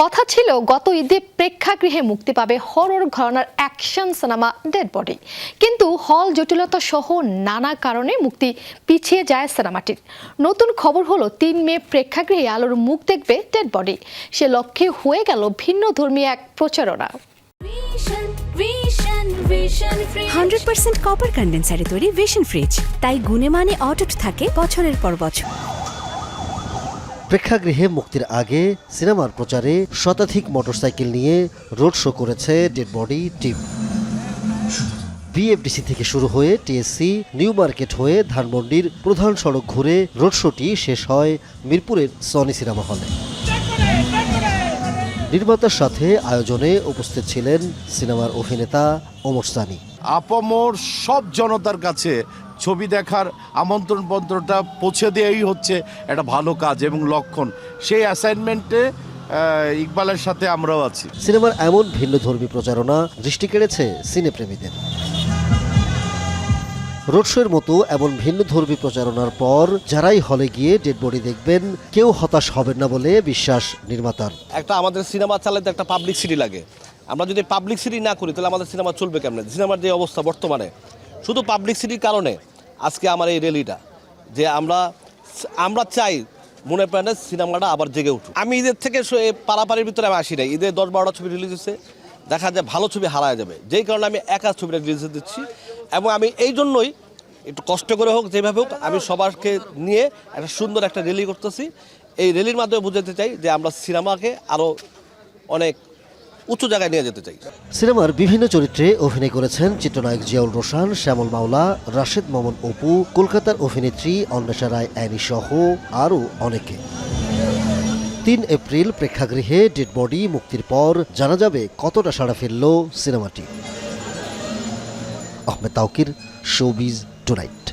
কথা ছিল গত ঈদে প্রেক্ষাগৃহে মুক্তি পাবে হরর ঘরানার অ্যাকশন সিনেমা ডেড বডি কিন্তু হল জটিলতা সহ নানা কারণে মুক্তি পিছিয়ে যায় সিনেমাটির নতুন খবর হলো তিন মে প্রেক্ষাগৃহে আলোর মুখ দেখবে ডেড বডি সে লক্ষ্যে হয়ে গেল ভিন্ন ধর্মী এক প্রচারণা. হান্ড্রেড পার্সেন্ট কপার কন্ডেন্সারে তৈরি ভিশন ফ্রিজ তাই গুণে মানে অটুট থাকে বছরের পর বছর। প্রেক্ষাগৃহে মুক্তির আগে সিনেমার প্রচারে শতাধিক মোটরসাইকেল নিয়ে রোড শো করেছে ডেড বডি টিম। বিএফডিসি থেকে শুরু হয়ে টিএসসি, নিউ মার্কেট হয়ে ধানমন্ডির প্রধান সড়ক ঘুরে রোড শোটি শেষ হয় মিরপুরের সনি সিনেমা হলে। নির্মাতার সাথে আয়োজনে উপস্থিত ছিলেন সিনেমার অভিনেতা ওমর সানি। আপামর সব জনতার কাছে ছবি দেখার আমন্ত্রণ পত্রটা পৌঁছে দেওয়াই হচ্ছে একটা ভালো কাজ এবং লক্ষণ। সেই অ্যাসাইনমেন্টে ইকবালের সাথে আমরাও আছি। সিনেমার এমন ভিন্ন ধর্মী প্রচারণা দৃষ্টি কেড়েছে সিনেপ্রেমীদের। রোড শোয়ের মতো এমন ভিন্ন ধর্মী প্রচারণার পর যারাই হলে গিয়ে ডেড বডি দেখবেন কেউ হতাশ হবেন না বলে বিশ্বাস নির্মাতার। একটা আমাদের সিনেমা চালাতে একটা পাবলিক সিটি লাগে। আমরা যদি পাবলিক সিটি না করি, তাহলে আমাদের সিনেমা চলবে কেমনে? সিনেমার যে অবস্থা বর্তমানে, শুধু পাবলিক সিটির কারণে আজকে আমার এই র্যালিটা যে আমরা আমরা চাই মনে প্রাণে সিনেমাটা আবার জেগে উঠুক। আমি ঈদের থেকে পাড়াপাড়ির ভিতরে আমি আসি নাই। ঈদের দশ বারোটা ছবি রিলিজ হচ্ছে দেখা যায় ভালো ছবি হারায় যাবে। যেই কারণে আমি একা ছবিটা রিলিজ দিচ্ছি এবং আমি এই জন্যই একটু কষ্ট করে হোক, যেভাবে হোক, আমি সবারকে নিয়ে একটা সুন্দর একটা র্যালি করতেছি। এই র্যালির মাধ্যমে বোঝাতে চাই যে আমরা সিনেমাকে আরও অনেক উঁচু জায়গায় নিয়ে যেতে চাই। সিনেমার বিভিন্ন চরিত্রে অভিনয় করেছেন চিত্রনায়ক জিয়াউল রোশান, শ্যামল মাওলা, রাশেদ মামুন অপু, কলকাতার অভিনেত্রী অন্বেষা রায়, অ্যানি সহ আরও অনেকে। তিন এপ্রিল প্রেক্ষাগৃহে ডেড বডি মুক্তির পর জানা যাবে কতটা সাড়া ফেলল সিনেমাটি। Ahmed Tauquir showbiz tonight.